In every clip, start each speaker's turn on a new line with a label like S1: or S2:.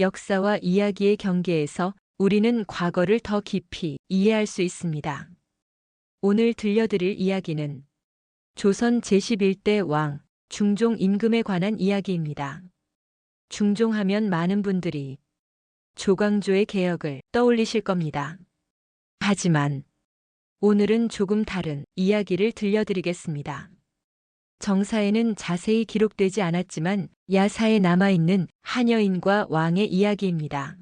S1: 역사와 이야기의 경계에서 우리는 과거를 더 깊이 이해할 수 있습니다. 오늘 들려드릴 이야기는 조선 제11대 왕 중종 임금에 관한 이야기입니다. 중종하면 많은 분들이 조광조의 개혁을 떠올리실 겁니다. 하지만 오늘은 조금 다른 이야기를 들려드리겠습니다. 정사에는 자세히 기록되지 않았지만 야사에 남아있는 한 여인과 왕의 이야기입니다.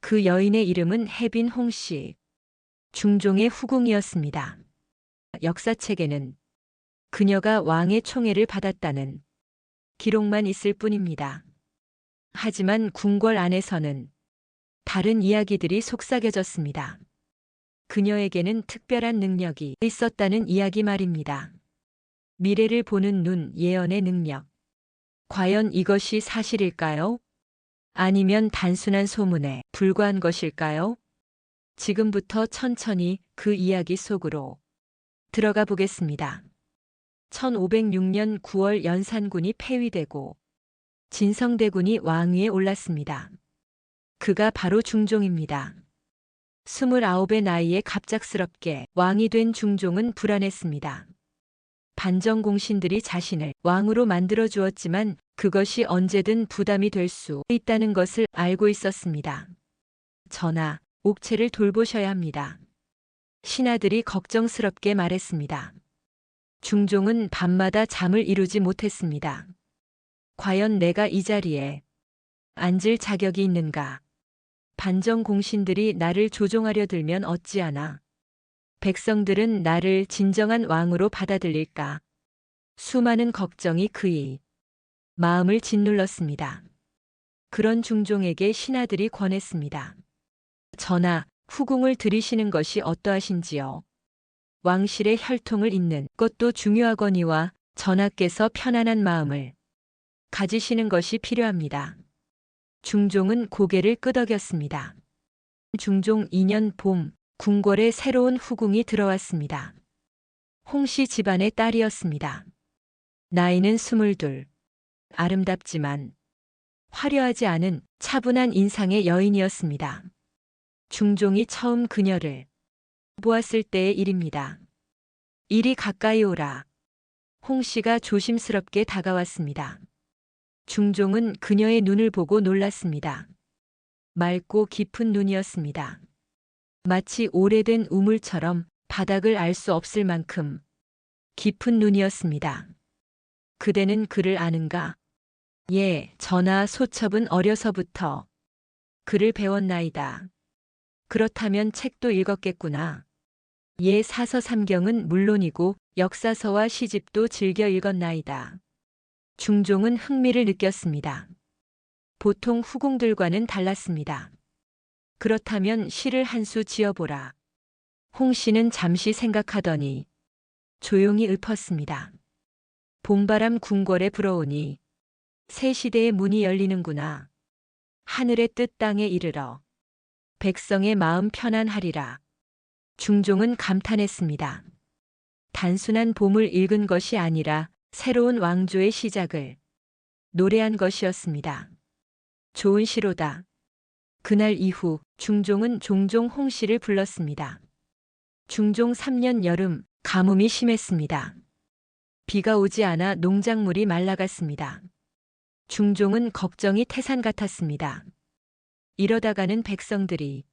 S1: 그 여인의 이름은 해빈 홍씨, 중종의 후궁이었습니다. 역사책에는 그녀가 왕의 총애를 받았다는 기록만 있을 뿐입니다. 하지만 궁궐 안에서는 다른 이야기들이 속삭여졌습니다. 그녀에게는 특별한 능력이 있었다는 이야기 말입니다. 미래를 보는 눈, 예언의 능력. 과연 이것이 사실일까요? 아니면 단순한 소문에 불과한 것일까요? 지금부터 천천히 그 이야기 속으로 들어가 보겠습니다. 1506년 9월 연산군이 폐위되고 진성대군이 왕위에 올랐습니다. 그가 바로 중종입니다. 29의 나이에 갑작스럽게 왕이 된 중종은 불안했습니다. 반정공신들이 자신을 왕으로 만들어 주었지만 그것이 언제든 부담이 될 수 있다는 것을 알고 있었습니다. 전하, 옥체를 돌보셔야 합니다. 신하들이 걱정스럽게 말했습니다. 중종은 밤마다 잠을 이루지 못했습니다. 과연 내가 이 자리에 앉을 자격이 있는가? 반정 공신들이 나를 조종하려 들면 어찌하나? 백성들은 나를 진정한 왕으로 받아들일까? 수많은 걱정이 그의 마음을 짓눌렀습니다. 그런 중종에게 신하들이 권했습니다. 전하, 후궁을 들이시는 것이 어떠하신지요? 왕실의 혈통을 잇는 것도 중요하거니와 전하께서 편안한 마음을 가지시는 것이 필요합니다. 중종은 고개를 끄덕였습니다. 중종 2년 봄, 궁궐에 새로운 후궁이 들어왔습니다. 홍씨 집안의 딸이었습니다. 나이는 스물둘. 아름답지만 화려하지 않은 차분한 인상의 여인이었습니다. 중종이 처음 그녀를 보았을 때의 일입니다. 이리 가까이 오라. 홍 씨가 조심스럽게 다가왔습니다. 중종은 그녀의 눈을 보고 놀랐습니다. 맑고 깊은 눈이었습니다. 마치 오래된 우물처럼 바닥을 알 수 없을 만큼 깊은 눈이었습니다. 그대는 그를 아는가? 예, 전하 소첩은 어려서부터 그를 배웠나이다. 그렇다면 책도 읽었겠구나. 예 사서 삼경은 물론이고 역사서와 시집도 즐겨 읽었나이다. 중종은 흥미를 느꼈습니다. 보통 후궁들과는 달랐습니다. 그렇다면 시를 한 수 지어보라. 홍 씨는 잠시 생각하더니 조용히 읊었습니다. 봄바람 궁궐에 불어오니 새 시대의 문이 열리는구나. 하늘의 뜻 땅에 이르러 백성의 마음 편안하리라. 중종은 감탄했습니다. 단순한 봄을 읽은 것이 아니라 새로운 왕조의 시작을 노래한 것이었습니다. 좋은 시로다. 그날 이후 중종은 종종 홍 씨를 불렀습니다. 중종 3년 여름 가뭄이 심했습니다. 비가 오지 않아 농작물이 말라갔습니다. 중종은 걱정이 태산 같았습니다. 이러다가는 백성들이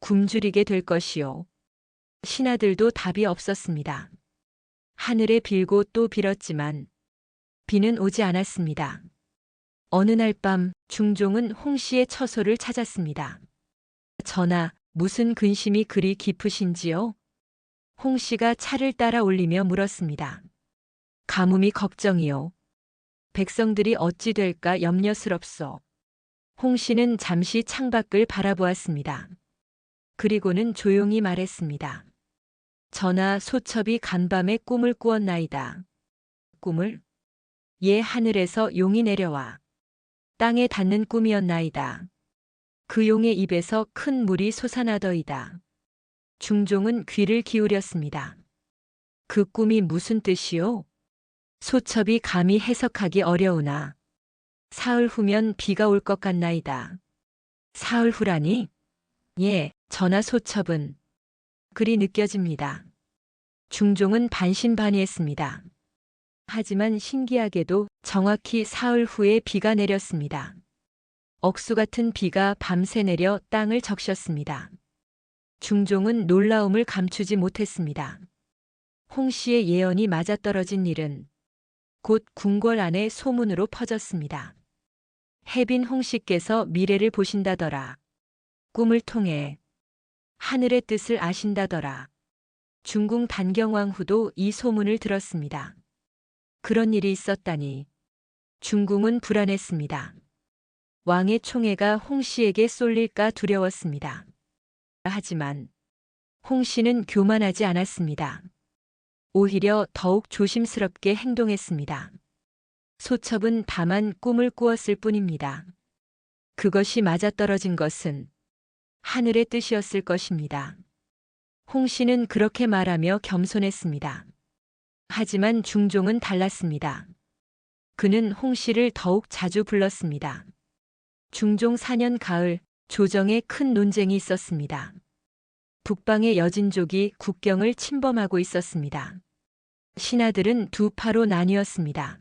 S1: 굶주리게 될 것이요. 신하들도 답이 없었습니다. 하늘에 빌고 또 빌었지만 비는 오지 않았습니다. 어느 날 밤 중종은 홍 씨의 처소를 찾았습니다. 전하, 무슨 근심이 그리 깊으신지요? 홍 씨가 차를 따라 올리며 물었습니다. 가뭄이 걱정이요. 백성들이 어찌 될까 염려스럽소. 홍 씨는 잠시 창밖을 바라보았습니다. 그리고는 조용히 말했습니다. 전하 소첩이 간밤에 꿈을 꾸었나이다. 꿈을? 예 하늘에서 용이 내려와 땅에 닿는 꿈이었나이다. 그 용의 입에서 큰 물이 솟아나더이다. 중종은 귀를 기울였습니다. 그 꿈이 무슨 뜻이요? 소첩이 감히 해석하기 어려우나 사흘 후면 비가 올 것 같나이다. 사흘 후라니? 예, 전하 소첩은 그리 느껴집니다. 중종은 반신반의했습니다. 하지만 신기하게도 정확히 사흘 후에 비가 내렸습니다. 억수 같은 비가 밤새 내려 땅을 적셨습니다. 중종은 놀라움을 감추지 못했습니다. 홍 씨의 예언이 맞아떨어진 일은 곧 궁궐 안에 소문으로 퍼졌습니다. 해빈 홍 씨께서 미래를 보신다더라. 꿈을 통해 하늘의 뜻을 아신다더라. 중궁 단경왕후도 이 소문을 들었습니다. 그런 일이 있었다니 중궁은 불안했습니다. 왕의 총애가 홍 씨에게 쏠릴까 두려웠습니다. 하지만 홍 씨는 교만하지 않았습니다. 오히려 더욱 조심스럽게 행동했습니다. 소첩은 다만 꿈을 꾸었을 뿐입니다. 그것이 맞아떨어진 것은 하늘의 뜻이었을 것입니다. 홍 씨는 그렇게 말하며 겸손했습니다. 하지만 중종은 달랐습니다. 그는 홍 씨를 더욱 자주 불렀습니다. 중종 4년 가을 조정에 큰 논쟁이 있었습니다. 북방의 여진족이 국경을 침범하고 있었습니다. 신하들은 두 파로 나뉘었습니다.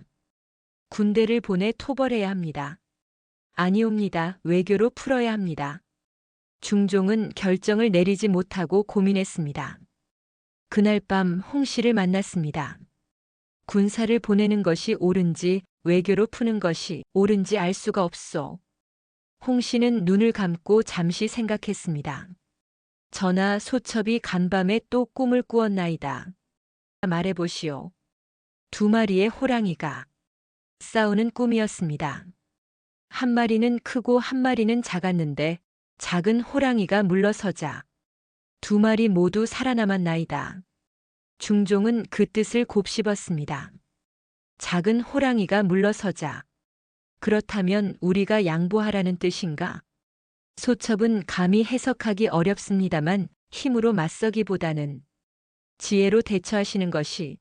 S1: 군대를 보내 토벌해야 합니다. 아니옵니다. 외교로 풀어야 합니다. 중종은 결정을 내리지 못하고 고민했습니다. 그날 밤 홍 씨를 만났습니다. 군사를 보내는 것이 옳은지 외교로 푸는 것이 옳은지 알 수가 없소. 홍 씨는 눈을 감고 잠시 생각했습니다. 전하 소첩이 간밤에 또 꿈을 꾸었나이다. 말해보시오. 두 마리의 호랑이가 싸우는 꿈이었습니다. 한 마리는 크고 한 마리는 작았는데 작은 호랑이가 물러서자 두 마리 모두 살아남았나이다. 중종은 그 뜻을 곱씹었습니다. 작은 호랑이가 물러서자 그렇다면 우리가 양보하라는 뜻인가? 소첩은 감히 해석하기 어렵습니다만 힘으로 맞서기보다는 지혜로 대처하시는 것이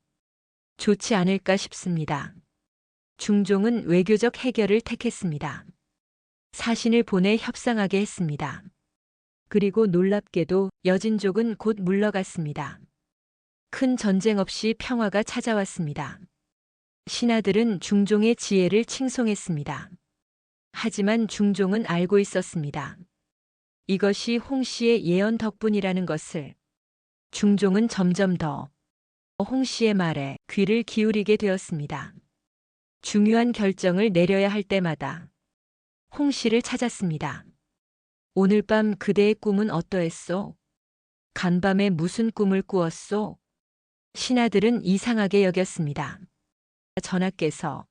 S1: 좋지 않을까 싶습니다. 중종은 외교적 해결을 택했습니다. 사신을 보내 협상하게 했습니다. 그리고 놀랍게도 여진족은 곧 물러갔습니다. 큰 전쟁 없이 평화가 찾아왔습니다. 신하들은 중종의 지혜를 칭송했습니다. 하지만 중종은 알고 있었습니다. 이것이 홍 씨의 예언 덕분이라는 것을 중종은 점점 더 홍 씨의 말에 귀를 기울이게 되었습니다. 중요한 결정을 내려야 할 때마다 홍 씨를 찾았습니다. 오늘 밤 그대의 꿈은 어떠했소? 간밤에 무슨 꿈을 꾸었소? 신하들은 이상하게 여겼습니다. 전하께서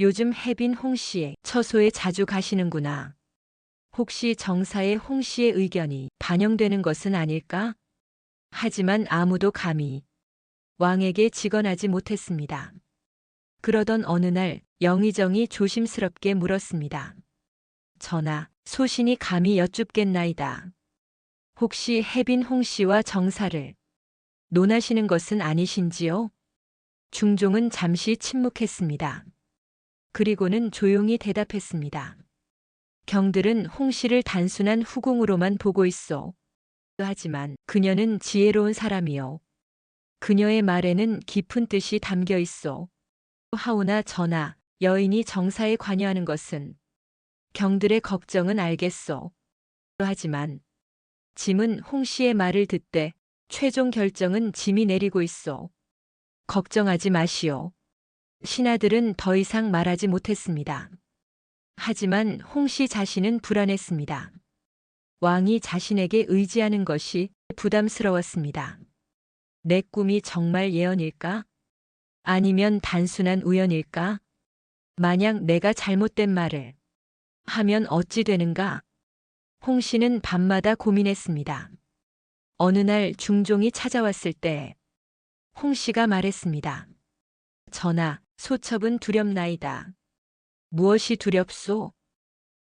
S1: 요즘 해빈 홍 씨의 처소에 자주 가시는구나. 혹시 정사의 홍 씨의 의견이 반영되는 것은 아닐까? 하지만 아무도 감히 왕에게 직언하지 못했습니다. 그러던 어느 날 영의정이 조심스럽게 물었습니다. 전하, 소신이 감히 여쭙겠나이다. 혹시 해빈 홍 씨와 정사를 논하시는 것은 아니신지요? 중종은 잠시 침묵했습니다. 그리고는 조용히 대답했습니다. 경들은 홍 씨를 단순한 후궁으로만 보고 있어. 하지만 그녀는 지혜로운 사람이요. 그녀의 말에는 깊은 뜻이 담겨 있어. 하오나 전하, 여인이 정사에 관여하는 것은 경들의 걱정은 알겠소. 하지만 짐은 홍 씨의 말을 듣되 최종 결정은 짐이 내리고 있어. 걱정하지 마시오. 신하들은 더 이상 말하지 못했습니다. 하지만 홍 씨 자신은 불안했습니다. 왕이 자신에게 의지하는 것이 부담스러웠습니다. 내 꿈이 정말 예언일까? 아니면 단순한 우연일까? 만약 내가 잘못된 말을 하면 어찌 되는가? 홍 씨는 밤마다 고민했습니다. 어느 날 중종이 찾아왔을 때 홍 씨가 말했습니다. 전하, 소첩은 두렵나이다. 무엇이 두렵소?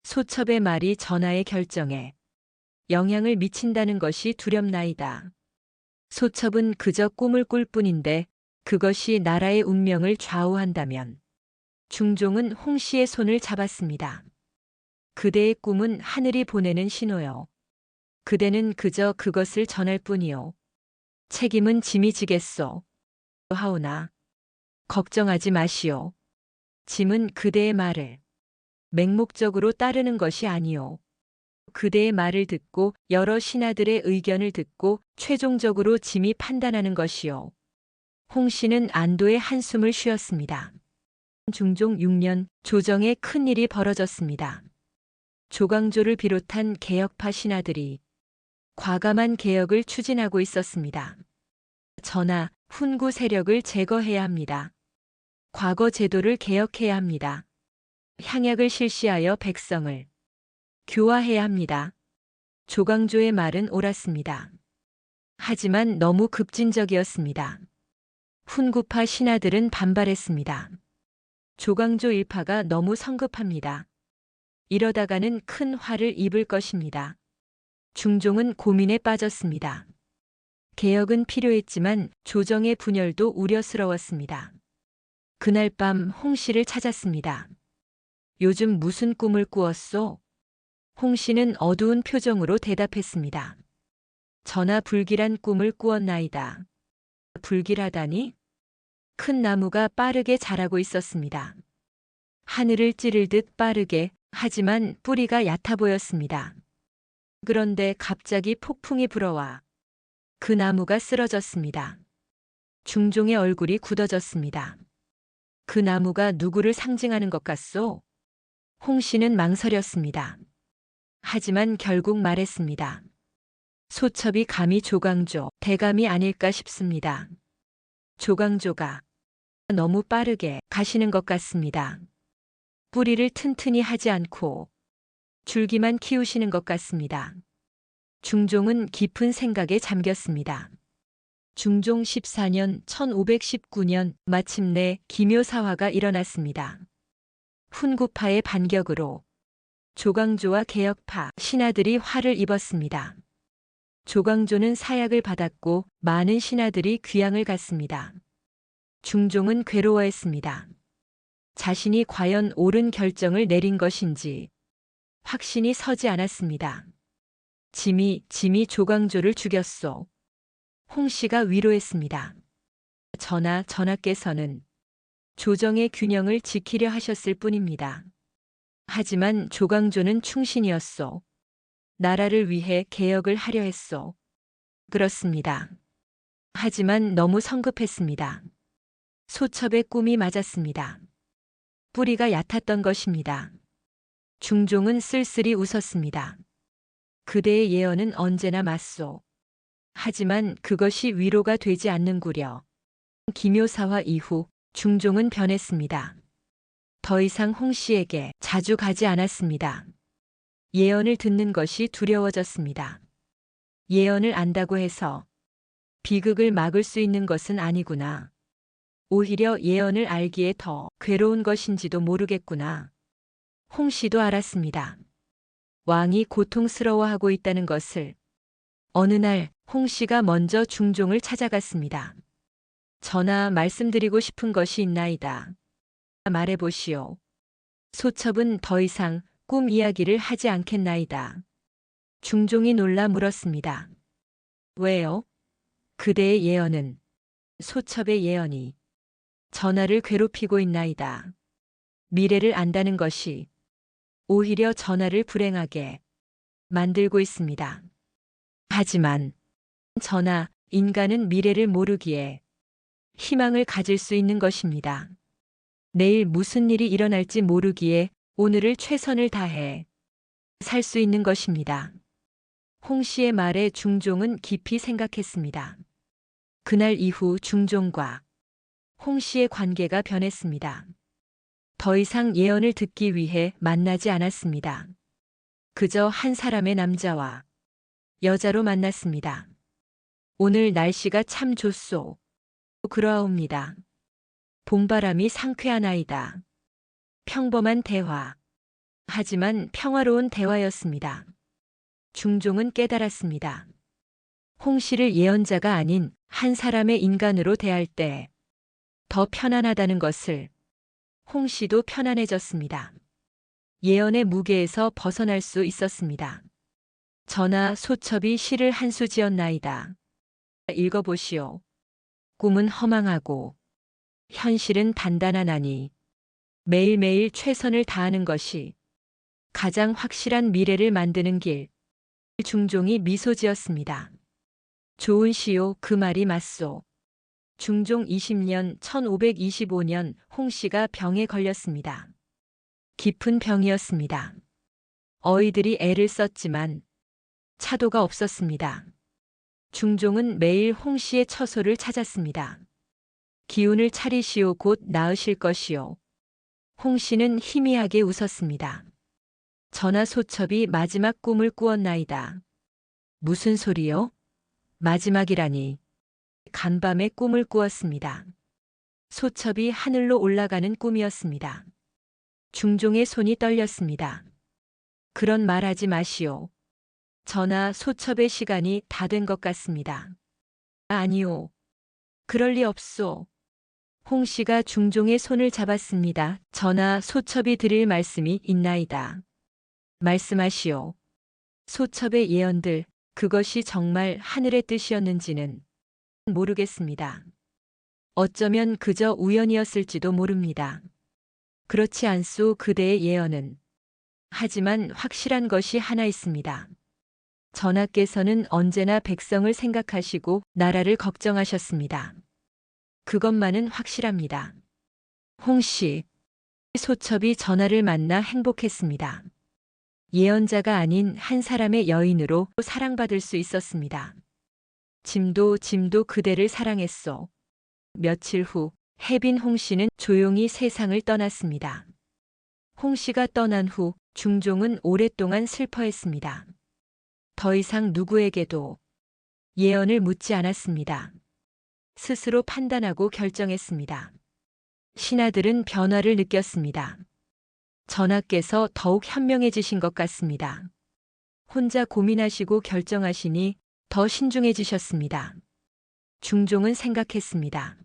S1: 소첩의 말이 전하의 결정에 영향을 미친다는 것이 두렵나이다. 소첩은 그저 꿈을 꿀 뿐인데 그것이 나라의 운명을 좌우한다면 중종은 홍 씨의 손을 잡았습니다. 그대의 꿈은 하늘이 보내는 신호요. 그대는 그저 그것을 전할 뿐이요. 책임은 짐이 지겠소. 하오나 걱정하지 마시오. 짐은 그대의 말을 맹목적으로 따르는 것이 아니오. 그대의 말을 듣고 여러 신하들의 의견을 듣고 최종적으로 짐이 판단하는 것이요. 홍 씨는 안도의 한숨을 쉬었습니다. 중종 6년 조정에 큰 일이 벌어졌습니다. 조광조를 비롯한 개혁파 신하들이 과감한 개혁을 추진하고 있었습니다. 전하, 훈구 세력을 제거해야 합니다. 과거 제도를 개혁해야 합니다. 향약을 실시하여 백성을 교화해야 합니다. 조광조의 말은 옳았습니다. 하지만 너무 급진적이었습니다. 훈구파 신하들은 반발했습니다. 조광조 일파가 너무 성급합니다. 이러다가는 큰 화를 입을 것입니다. 중종은 고민에 빠졌습니다. 개혁은 필요했지만 조정의 분열도 우려스러웠습니다. 그날 밤 홍 씨를 찾았습니다. 요즘 무슨 꿈을 꾸었소? 홍 씨는 어두운 표정으로 대답했습니다. 전하 불길한 꿈을 꾸었나이다. 불길하다니? 큰 나무가 빠르게 자라고 있었습니다. 하늘을 찌르듯 빠르게 하지만 뿌리가 얕아 보였습니다. 그런데 갑자기 폭풍이 불어와 그 나무가 쓰러졌습니다. 중종의 얼굴이 굳어졌습니다. 그 나무가 누구를 상징하는 것 같소? 홍 씨는 망설였습니다. 하지만 결국 말했습니다. 소첩이 감히 조광조, 대감이 아닐까 싶습니다. 조광조가 너무 빠르게 가시는 것 같습니다. 뿌리를 튼튼히 하지 않고 줄기만 키우시는 것 같습니다. 중종은 깊은 생각에 잠겼습니다. 중종 14년 1519년 마침내 기묘사화가 일어났습니다. 훈구파의 반격으로 조광조와 개혁파 신하들이 화를 입었습니다. 조광조는 사약을 받았고 많은 신하들이 귀양을 갔습니다. 중종은 괴로워했습니다. 자신이 과연 옳은 결정을 내린 것인지 확신이 서지 않았습니다. 짐이, 짐이 조광조를 죽였소. 홍 씨가 위로했습니다. 전하, 전하께서는 조정의 균형을 지키려 하셨을 뿐입니다. 하지만 조광조는 충신이었소. 나라를 위해 개혁을 하려 했소. 그렇습니다. 하지만 너무 성급했습니다. 소첩의 꿈이 맞았습니다. 뿌리가 얕았던 것입니다. 중종은 쓸쓸히 웃었습니다. 그대의 예언은 언제나 맞소. 하지만 그것이 위로가 되지 않는구려. 기묘사화 이후 중종은 변했습니다. 더 이상 홍 씨에게 자주 가지 않았습니다. 예언을 듣는 것이 두려워졌습니다. 예언을 안다고 해서 비극을 막을 수 있는 것은 아니구나. 오히려 예언을 알기에 더 괴로운 것인지도 모르겠구나. 홍 씨도 알았습니다. 왕이 고통스러워하고 있다는 것을 어느 날 홍 씨가 먼저 중종을 찾아갔습니다. 전하 말씀드리고 싶은 것이 있나이다. 말해보시오. 소첩은 더 이상 꿈 이야기를 하지 않겠나이다. 중종이 놀라 물었습니다. 왜요? 그대의 예언은 소첩의 예언이 전하를 괴롭히고 있나이다. 미래를 안다는 것이 오히려 전하를 불행하게 만들고 있습니다. 하지만 전하, 인간은 미래를 모르기에 희망을 가질 수 있는 것입니다. 내일 무슨 일이 일어날지 모르기에 오늘을 최선을 다해 살 수 있는 것입니다. 홍 씨의 말에 중종은 깊이 생각했습니다. 그날 이후 중종과 홍 씨의 관계가 변했습니다. 더 이상 예언을 듣기 위해 만나지 않았습니다. 그저 한 사람의 남자와 여자로 만났습니다. 오늘 날씨가 참 좋소. 그러하옵니다. 봄바람이 상쾌하나이다. 평범한 대화. 하지만 평화로운 대화였습니다. 중종은 깨달았습니다. 홍 씨를 예언자가 아닌 한 사람의 인간으로 대할 때 더 편안하다는 것을 홍 씨도 편안해졌습니다. 예언의 무게에서 벗어날 수 있었습니다. 전하 소첩이 시를 한 수 지었나이다. 읽어보시오. 꿈은 허망하고 현실은 단단하나니 매일매일 최선을 다하는 것이 가장 확실한 미래를 만드는 길. 중종이 미소 지었습니다. 좋은 시요 그 말이 맞소. 중종 20년 1525년 홍 씨가 병에 걸렸습니다. 깊은 병이었습니다. 어이들이 애를 썼지만 차도가 없었습니다. 중종은 매일 홍 씨의 처소를 찾았습니다. 기운을 차리시오 곧 나으실 것이요. 홍 씨는 희미하게 웃었습니다. 전하 소첩이 마지막 꿈을 꾸었나이다. 무슨 소리요? 마지막이라니. 간밤에 꿈을 꾸었습니다. 소첩이 하늘로 올라가는 꿈이었습니다. 중종의 손이 떨렸습니다. 그런 말 하지 마시오. 전하 소첩의 시간이 다 된 것 같습니다. 아니오. 그럴 리 없소. 홍 씨가 중종의 손을 잡았습니다. 전하 소첩이 드릴 말씀이 있나이다. 말씀하시오. 소첩의 예언들, 그것이 정말 하늘의 뜻이었는지는 모르겠습니다. 어쩌면 그저 우연이었을지도 모릅니다. 그렇지 않소 그대의 예언은. 하지만 확실한 것이 하나 있습니다. 전하께서는 언제나 백성을 생각하시고 나라를 걱정하셨습니다. 그것만은 확실합니다. 홍 씨, 소첩이 전하를 만나 행복했습니다. 예언자가 아닌 한 사람의 여인으로 사랑받을 수 있었습니다. 짐도 짐도 그대를 사랑했소. 며칠 후 해빈 홍 씨는 조용히 세상을 떠났습니다. 홍 씨가 떠난 후 중종은 오랫동안 슬퍼했습니다. 더 이상 누구에게도 예언을 묻지 않았습니다. 스스로 판단하고 결정했습니다. 신하들은 변화를 느꼈습니다. 전하께서 더욱 현명해지신 것 같습니다. 혼자 고민하시고 결정하시니 더 신중해지셨습니다. 중종은 생각했습니다.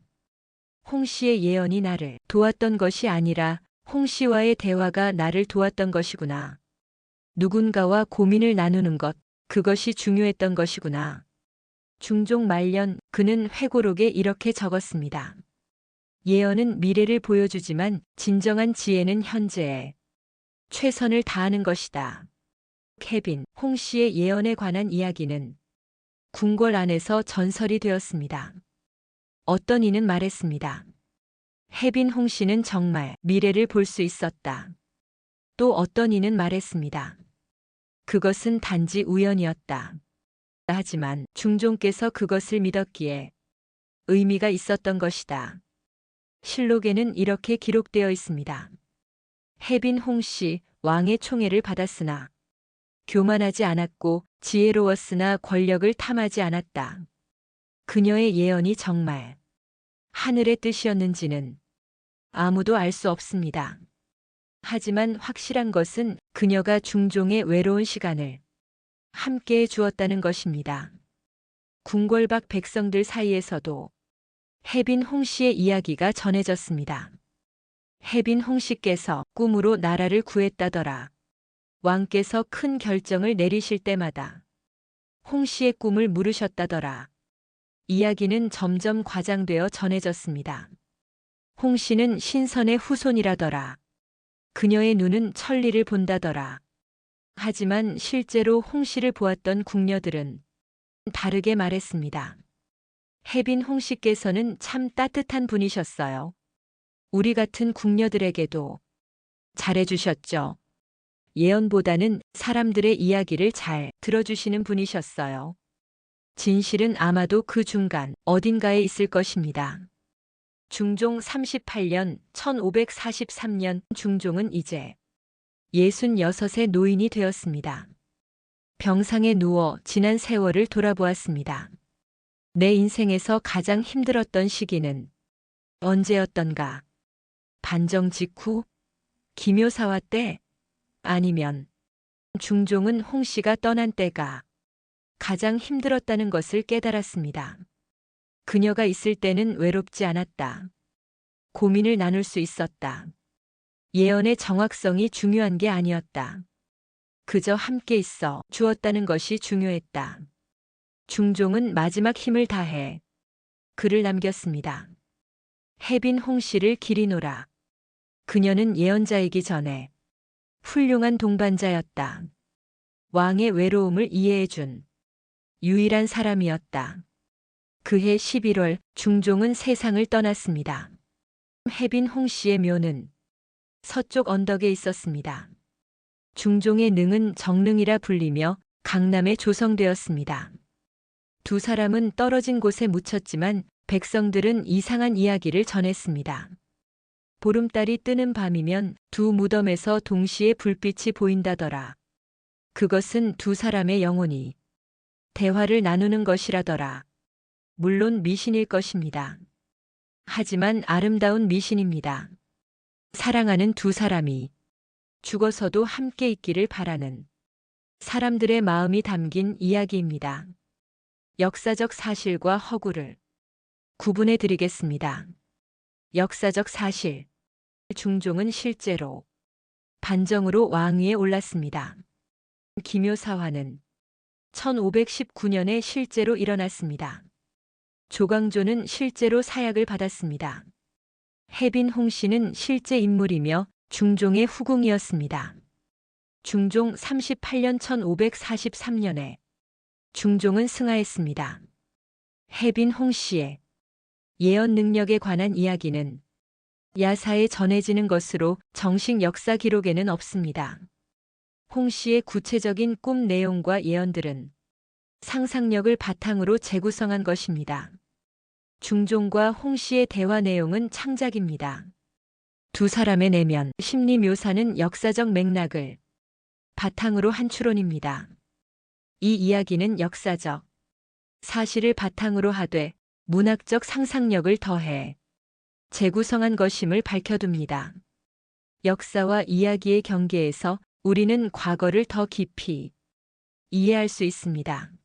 S1: 홍 씨의 예언이 나를 도왔던 것이 아니라 홍 씨와의 대화가 나를 도왔던 것이구나. 누군가와 고민을 나누는 것, 그것이 중요했던 것이구나. 중종 말년 그는 회고록에 이렇게 적었습니다. 예언은 미래를 보여주지만 진정한 지혜는 현재에 최선을 다하는 것이다. 케빈, 홍 씨의 예언에 관한 이야기는 궁궐 안에서 전설이 되었습니다. 어떤 이는 말했습니다. 해빈 홍 씨는 정말 미래를 볼 수 있었다. 또 어떤 이는 말했습니다. 그것은 단지 우연이었다. 하지만 중종께서 그것을 믿었기에 의미가 있었던 것이다. 실록에는 이렇게 기록되어 있습니다. 해빈 홍 씨 왕의 총애를 받았으나 교만하지 않았고 지혜로웠으나 권력을 탐하지 않았다. 그녀의 예언이 정말 하늘의 뜻이었는지는 아무도 알 수 없습니다. 하지만 확실한 것은 그녀가 중종의 외로운 시간을 함께 주었다는 것입니다. 궁궐 밖 백성들 사이에서도 해빈 홍 씨의 이야기가 전해졌습니다. 해빈 홍 씨께서 꿈으로 나라를 구했다더라. 왕께서 큰 결정을 내리실 때마다 홍 씨의 꿈을 물으셨다더라. 이야기는 점점 과장되어 전해졌습니다. 홍 씨는 신선의 후손이라더라. 그녀의 눈은 천리를 본다더라. 하지만 실제로 홍 씨를 보았던 궁녀들은 다르게 말했습니다. 해빈 홍 씨께서는 참 따뜻한 분이셨어요. 우리 같은 궁녀들에게도 잘해주셨죠. 예언보다는 사람들의 이야기를 잘 들어주시는 분이셨어요. 진실은 아마도 그 중간 어딘가에 있을 것입니다. 중종 38년 1543년 중종은 이제 66의 노인이 되었습니다. 병상에 누워 지난 세월을 돌아보았습니다. 내 인생에서 가장 힘들었던 시기는 언제였던가? 반정 직후? 기묘사화 때? 아니면 중종은 홍 씨가 떠난 때가 가장 힘들었다는 것을 깨달았습니다. 그녀가 있을 때는 외롭지 않았다. 고민을 나눌 수 있었다. 예언의 정확성이 중요한 게 아니었다. 그저 함께 있어 주었다는 것이 중요했다. 중종은 마지막 힘을 다해 글을 남겼습니다. 해빈 홍 씨를 기리노라. 그녀는 예언자이기 전에 훌륭한 동반자였다. 왕의 외로움을 이해해준 유일한 사람이었다. 그해 11월 중종은 세상을 떠났습니다. 해빈 홍 씨의 묘는 서쪽 언덕에 있었습니다. 중종의 능은 정능이라 불리며 강남에 조성되었습니다. 두 사람은 떨어진 곳에 묻혔지만 백성들은 이상한 이야기를 전했습니다. 보름달이 뜨는 밤이면 두 무덤에서 동시에 불빛이 보인다더라. 그것은 두 사람의 영혼이 대화를 나누는 것이라더라. 물론 미신일 것입니다. 하지만 아름다운 미신입니다. 사랑하는 두 사람이 죽어서도 함께 있기를 바라는 사람들의 마음이 담긴 이야기입니다. 역사적 사실과 허구를 구분해 드리겠습니다. 역사적 사실. 중종은 실제로 반정으로 왕위에 올랐습니다. 기묘사화는 1519년에 실제로 일어났습니다. 조광조는 실제로 사약을 받았습니다. 해빈 홍 씨는 실제 인물이며 중종의 후궁이었습니다. 중종 38년 1543년에 중종은 승하했습니다. 해빈 홍 씨의 예언 능력에 관한 이야기는 야사에 전해지는 것으로 정식 역사 기록에는 없습니다. 홍 씨의 구체적인 꿈 내용과 예언들은 상상력을 바탕으로 재구성한 것입니다. 중종과 홍 씨의 대화 내용은 창작입니다. 두 사람의 내면 심리 묘사는 역사적 맥락을 바탕으로 한 추론입니다. 이 이야기는 역사적 사실을 바탕으로 하되 문학적 상상력을 더해 재구성한 것임을 밝혀둡니다. 역사와 이야기의 경계에서 우리는 과거를 더 깊이 이해할 수 있습니다.